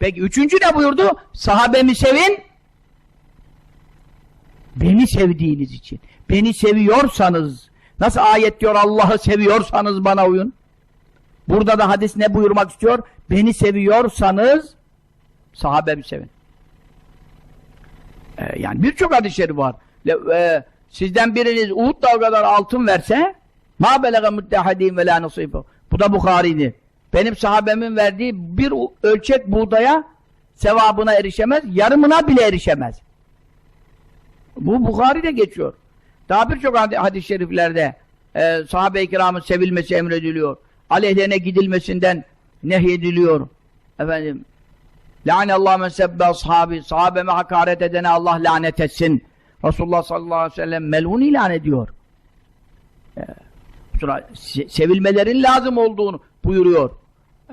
Peki üçüncü ne buyurdu? Sahabemi sevin. Beni sevdiğiniz için. Beni seviyorsanız, nasıl ayet diyor Allah'ı seviyorsanız bana uyun. Burada da hadis ne buyurmak istiyor? Beni seviyorsanız sahabemi sevin. Ee, yani birçok hadis-i şerif var. Le- e, sizden biriniz Uhud kadar altın verse ma belege muttehadîn ve lâ nasîbû. Bu da Bukhari'di. Benim sahabemin verdiği bir ölçek buğdaya sevabına erişemez, yarımına bile erişemez. Bu Bukhari'de geçiyor. Daha birçok hadi- hadis-i şeriflerde e, sahabe-i kiramın sevilmesi emrediliyor. Aleyhlerine gidilmesinden nehyediliyor. Efendim Lâneallâhu men sebbe ashabi. Sahabeme hakaret edene Allah lanet etsin. Resulullah sallallahu aleyhi ve sellem melun ilan ediyor. Se- sevilmelerin lazım olduğunu buyuruyor.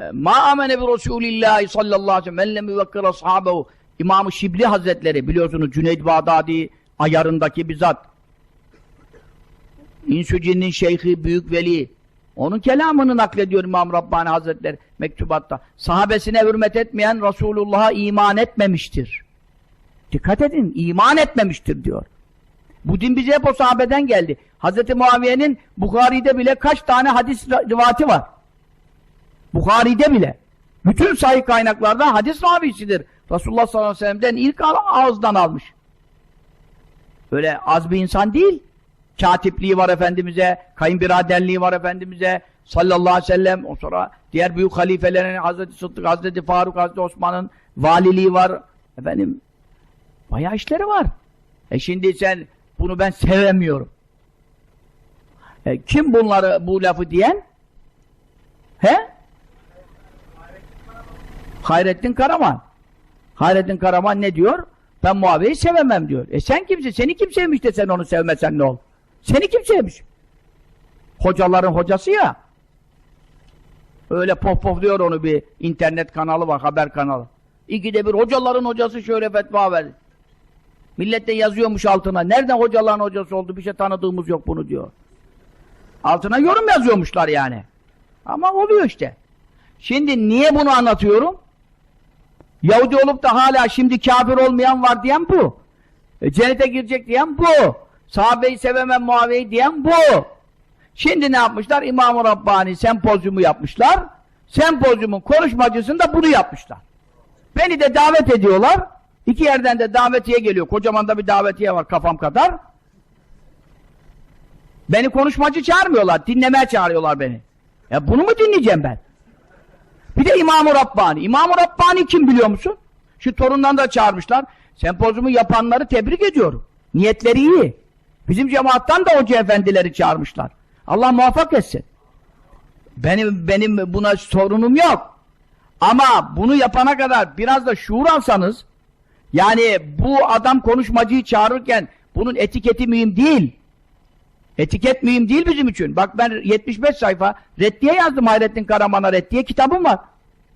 Ee, Ma amene bi Resulillahi sallallahu aleyhi ve sellem men lem yuvekkir ashabehu. İmam-ı Şibli Hazretleri biliyorsunuz Cüneyd Bağdadi ayarındaki bizzat. İnsücinnin şeyhi büyük veli. Onun kelamını naklediyor İmam Rabbani Hazretleri mektubatta. Sahabesine hürmet etmeyen Resulullah'a iman etmemiştir. Dikkat edin, iman etmemiştir diyor. Bu din bize hep o sahabeden geldi. Hz. Muaviye'nin Bukhari'de bile kaç tane hadis rivati var. Bukhari'de bile. Bütün sahih kaynaklarda hadis ravisidir. Resulullah sallallahu aleyhi ve sellem'den ilk ağızdan almış. Öyle az bir insan değil. Katipliği var Efendimiz'e, kayınbiraderliği var Efendimiz'e, sallallahu aleyhi ve sellem, o sonra diğer büyük halifelerin Hazreti Sıddık, Hazreti Faruk, Hazreti Osman'ın valiliği var. Efendim, bayağı işleri var. E şimdi sen, bunu ben sevemiyorum. E, kim bunları, bu lafı diyen? He? Hayrettin Karaman. Hayrettin Karaman ne diyor? Ben Muaviye'yi sevemem diyor. E sen kimsin? Seni kim sevmiş de sen onu sevmesen ne ol? Seni kim sevmiş? Hocaların hocası ya. Öyle pohpohluyor onu bir internet kanalı var, haber kanalı. İkide bir hocaların hocası şöyle fetva verdi. Millet de yazıyormuş altına. Nereden hocaların hocası oldu? Bir şey tanıdığımız yok bunu diyor. Altına yorum yazıyormuşlar yani. Ama oluyor işte. Şimdi niye bunu anlatıyorum? Yahudi olup da hala şimdi kafir olmayan var diyen bu. E, cennete girecek diyen bu. Sahabeyi sevemem Muaviye'yi diyen bu. Şimdi ne yapmışlar? İmam-ı Rabbani sempozyumu yapmışlar. Sempozyumun konuşmacısında bunu yapmışlar. Beni de davet ediyorlar. İki yerden de davetiye geliyor. Kocaman da bir davetiye var kafam kadar. Beni konuşmacı çağırmıyorlar. Dinlemeye çağırıyorlar beni. Ya bunu mu dinleyeceğim ben? Bir de İmam-ı Rabbani. İmam-ı Rabbani kim biliyor musun? Şu torundan da çağırmışlar. Sempozyumu yapanları tebrik ediyorum. Niyetleri iyi. Bizim cemaattan da hoca efendileri çağırmışlar. Allah muvaffak etsin. Benim benim buna sorunum yok. Ama bunu yapana kadar biraz da şuur alsanız yani bu adam konuşmacıyı çağırırken bunun etiketi mühim değil. Etiket mühim değil bizim için. Bak ben 75 sayfa reddiye yazdım Hayrettin Karaman'a reddiye kitabım var.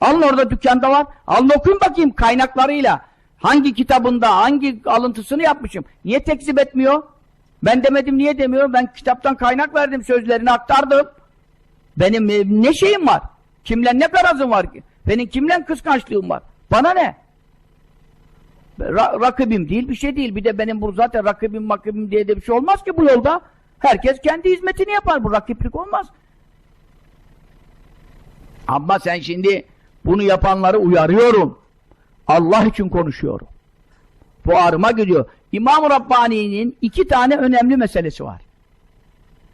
Alın orada dükkanda var. Alın okuyun bakayım kaynaklarıyla. Hangi kitabında, hangi alıntısını yapmışım. Niye tekzip etmiyor? Ben demedim niye demiyor? Ben kitaptan kaynak verdim, sözlerini aktardım. Benim e, ne şeyim var? Kimle ne garazım var ki? Benim kimle kıskançlığım var? Bana ne? Ra rakibim değil, bir şey değil. Bir de benim bu zaten rakibim makibim diye de bir şey olmaz ki bu yolda. Herkes kendi hizmetini yapar. Bu rakiplik olmaz. Ama sen şimdi bunu yapanları uyarıyorum. Allah için konuşuyorum. Bu ağrıma gidiyor. İmam-ı Rabbani'nin iki tane önemli meselesi var.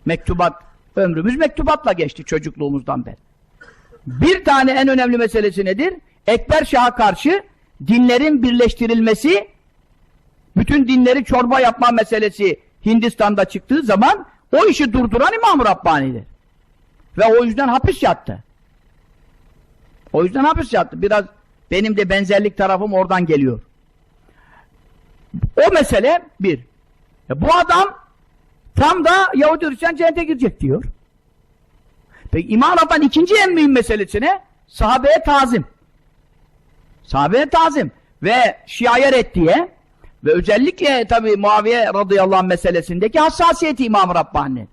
Mektubat, ömrümüz mektubatla geçti çocukluğumuzdan beri. Bir tane en önemli meselesi nedir? Ekber Şah'a karşı dinlerin birleştirilmesi, bütün dinleri çorba yapma meselesi Hindistan'da çıktığı zaman o işi durduran İmam-ı Rabbani'dir. Ve o yüzden hapis yattı. O yüzden hapis yattı. Biraz benim de benzerlik tarafım oradan geliyor. O mesele bir. E bu adam tam da Yahudi Hristiyan cennete girecek diyor. Peki İmam Rabbani ikinci en mühim meselesine sahabeye tazim. Sahabeye tazim ve şiaya reddiye ve özellikle tabi Muaviye radıyallahu anh meselesindeki hassasiyeti İmam Rabbani.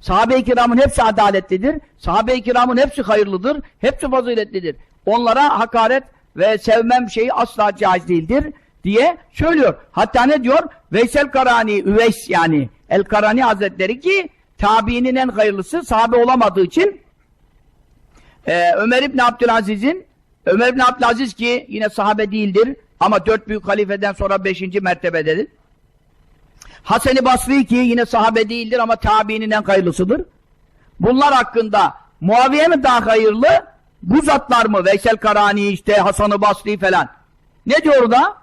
Sahabe-i kiramın hepsi adaletlidir. Sahabe-i kiramın hepsi hayırlıdır. Hepsi faziletlidir. Onlara hakaret ve sevmem şeyi asla caiz değildir diye söylüyor. Hatta ne diyor? Veysel Karani, Üveys yani El Karani Hazretleri ki tabiinin en hayırlısı sahabe olamadığı için ee, Ömer İbni Abdülaziz'in Ömer İbni Abdülaziz ki yine sahabe değildir ama dört büyük halifeden sonra beşinci mertebededir. Hasan-ı Basri ki yine sahabe değildir ama tabiinin en hayırlısıdır. Bunlar hakkında Muaviye mi daha hayırlı? Bu zatlar mı? Veysel Karani işte Hasan-ı Basri falan. Ne diyor da?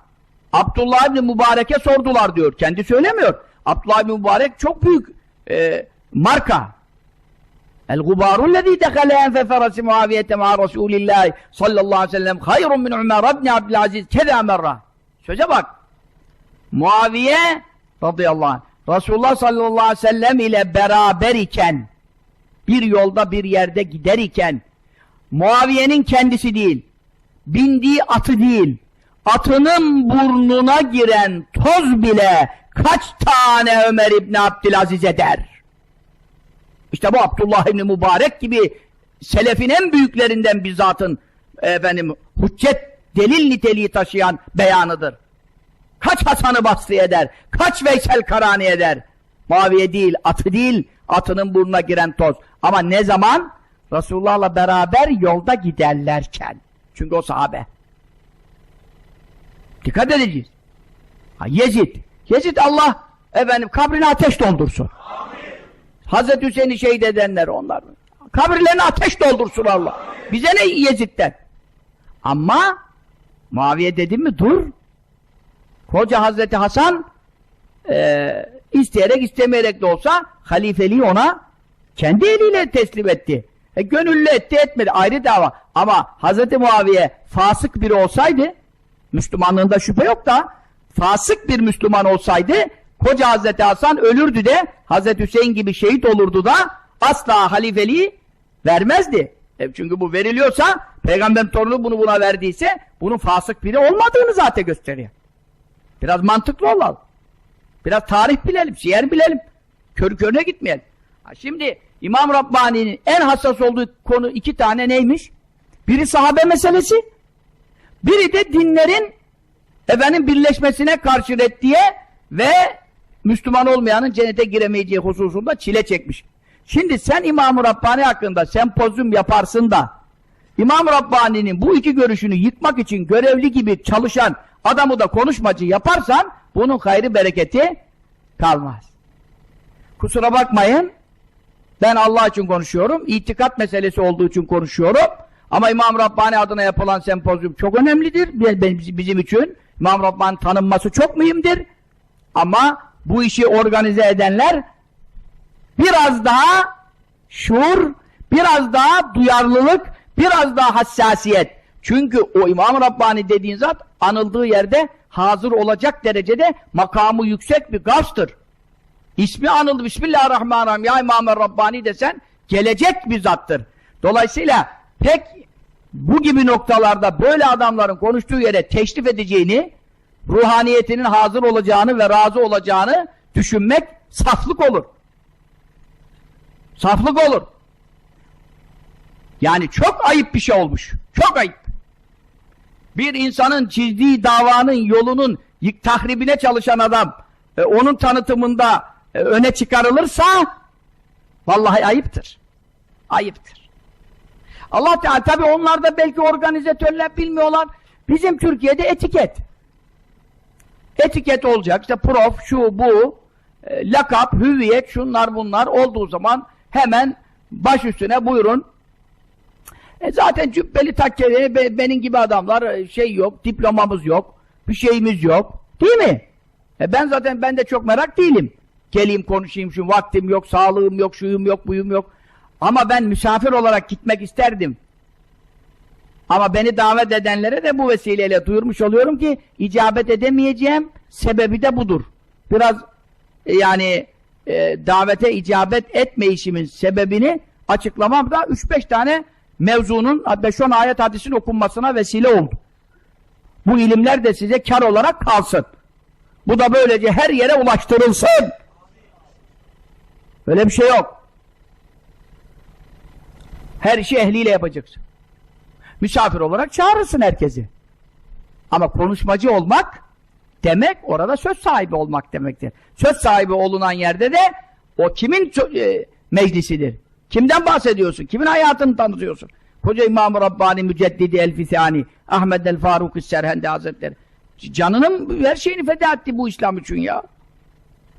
Abdullah İbni Mübarek'e sordular diyor. Kendi söylemiyor. Abdullah İbni Mübarek çok büyük e, marka. El-gubaru lezî dekale enfe ferasi muaviyete ma Resulillahi sallallahu aleyhi ve sellem hayrun min Ömer ibn Abdülaziz keza merra. Söze bak. Muaviye radıyallahu anh Resulullah sallallahu aleyhi ve sellem ile beraber iken bir yolda bir yerde gider iken Muaviye'nin kendisi değil bindiği atı değil atının burnuna giren toz bile kaç tane Ömer İbni Abdülaziz eder? İşte bu Abdullah İbni Mübarek gibi selefin en büyüklerinden bir zatın efendim, hüccet delil niteliği taşıyan beyanıdır. Kaç Hasan-ı Basri eder, kaç Veysel Karani eder. Muaviye değil, atı değil, atının burnuna giren toz. Ama ne zaman? Resulullah'la beraber yolda giderlerken. Çünkü o sahabe. Dikkat edeceğiz. Ha, Yezid. Yezid Allah efendim kabrini ateş doldursun. Hazreti Hüseyin'i şehit edenler onlar. Kabirlerini ateş doldursun Allah. Bize ne Yezid'den? Ama Muaviye dedim mi dur. Koca Hazreti Hasan e, isteyerek istemeyerek de olsa halifeliği ona kendi eliyle teslim etti. E, gönüllü etti etmedi ayrı dava. Ama Hazreti Muaviye fasık biri olsaydı Müslümanlığında şüphe yok da fasık bir Müslüman olsaydı koca Hazreti Hasan ölürdü de Hazreti Hüseyin gibi şehit olurdu da asla halifeliği vermezdi. E çünkü bu veriliyorsa peygamber torunu bunu buna verdiyse bunun fasık biri olmadığını zaten gösteriyor. Biraz mantıklı olalım. Biraz tarih bilelim, siyer bilelim. Körü körüne gitmeyelim. Ha şimdi İmam Rabbani'nin en hassas olduğu konu iki tane neymiş? Biri sahabe meselesi, biri de dinlerin efendim birleşmesine karşı reddiye ve Müslüman olmayanın cennete giremeyeceği hususunda çile çekmiş. Şimdi sen İmam-ı Rabbani hakkında sempozyum yaparsın da İmam Rabbani'nin bu iki görüşünü yıkmak için görevli gibi çalışan adamı da konuşmacı yaparsan bunun hayrı bereketi kalmaz. Kusura bakmayın ben Allah için konuşuyorum. İtikat meselesi olduğu için konuşuyorum. Ama İmam Rabbani adına yapılan sempozyum çok önemlidir. Bizim için İmam Rabbani tanınması çok mühimdir. Ama bu işi organize edenler biraz daha şuur, biraz daha duyarlılık, biraz daha hassasiyet. Çünkü o İmam Rabbani dediğin zat anıldığı yerde hazır olacak derecede makamı yüksek bir gazdır. İsmi anıldı. Bismillahirrahmanirrahim. Ya İmam Rabbani desen gelecek bir zattır. Dolayısıyla pek bu gibi noktalarda böyle adamların konuştuğu yere teşrif edeceğini, ruhaniyetinin hazır olacağını ve razı olacağını düşünmek saflık olur. Saflık olur. Yani çok ayıp bir şey olmuş. Çok ayıp. Bir insanın çizdiği davanın yolunun tahribine çalışan adam e, onun tanıtımında e, öne çıkarılırsa vallahi ayıptır. Ayıptır. Allah Teala tabi onlar da belki organizatörler bilmiyorlar. Bizim Türkiye'de etiket. Etiket olacak. İşte prof, şu, bu, e, lakap, hüviyet, şunlar bunlar olduğu zaman hemen baş üstüne buyurun. E zaten cübbeli takkeli be, benim gibi adamlar e, şey yok, diplomamız yok, bir şeyimiz yok. Değil mi? E ben zaten ben de çok merak değilim. Geleyim konuşayım şu vaktim yok, sağlığım yok, şuyum yok, buyum yok. Ama ben misafir olarak gitmek isterdim. Ama beni davet edenlere de bu vesileyle duyurmuş oluyorum ki icabet edemeyeceğim sebebi de budur. Biraz e, yani e, davete icabet etmeyişimin sebebini açıklamam da 3-5 tane mevzunun 5-10 ayet hadisin okunmasına vesile oldu. Bu ilimler de size kar olarak kalsın. Bu da böylece her yere ulaştırılsın. Öyle bir şey yok. Her işi ehliyle yapacaksın. Misafir olarak çağırırsın herkesi. Ama konuşmacı olmak demek orada söz sahibi olmak demektir. Söz sahibi olunan yerde de o kimin e, meclisidir? Kimden bahsediyorsun? Kimin hayatını tanıtıyorsun? Koca İmam-ı Rabbani Müceddidi El-Fisani Ahmed el-Faruk Serhendi Hazretleri canının her şeyini feda etti bu İslam için ya.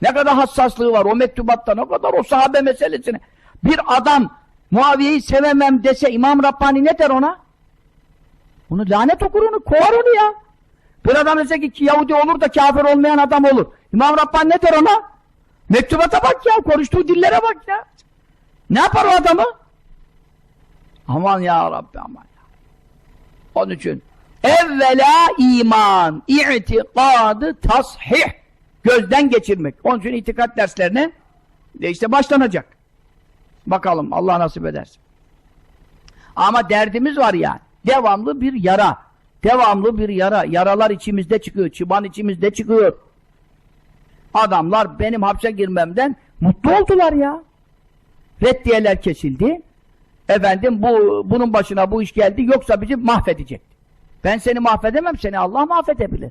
Ne kadar hassaslığı var o mektubatta ne kadar o sahabe meselesine. Bir adam Muaviye'yi sevemem dese İmam Rabbani ne der ona? Bunu lanet okur onu, kovar onu ya. Bir adam dese ki Yahudi olur da kafir olmayan adam olur. İmam Rabbani ne der ona? Mektubata bak ya, konuştuğu dillere bak ya. Ne yapar o adamı? Aman ya Rabbi aman ya. Onun için evvela iman, i'tikadı tashih. Gözden geçirmek. Onun için itikat derslerine de işte başlanacak. Bakalım Allah nasip ederse. Ama derdimiz var yani. Devamlı bir yara. Devamlı bir yara. Yaralar içimizde çıkıyor. Çıban içimizde çıkıyor. Adamlar benim hapse girmemden mutlu oldular ya. Reddiyeler kesildi. Efendim bu bunun başına bu iş geldi yoksa bizi mahvedecekti. Ben seni mahvedemem, seni Allah mahvedebilir.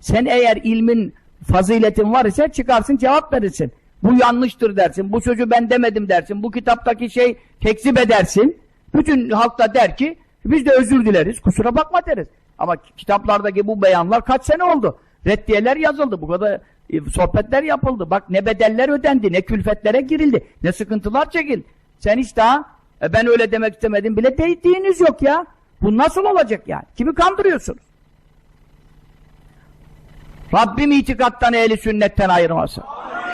Sen eğer ilmin, faziletin var ise çıkarsın cevap verirsin. Bu yanlıştır dersin, bu sözü ben demedim dersin, bu kitaptaki şey tekzip edersin. Bütün halk da der ki, biz de özür dileriz, kusura bakma deriz. Ama kitaplardaki bu beyanlar kaç sene oldu? Reddiyeler yazıldı, bu kadar e, sohbetler yapıldı. Bak ne bedeller ödendi, ne külfetlere girildi, ne sıkıntılar çekildi. Sen hiç daha, e, ben öyle demek istemedim bile dediğiniz yok ya. Bu nasıl olacak yani? Kimi kandırıyorsunuz? Rabbim itikattan ehli sünnetten ayırmasın.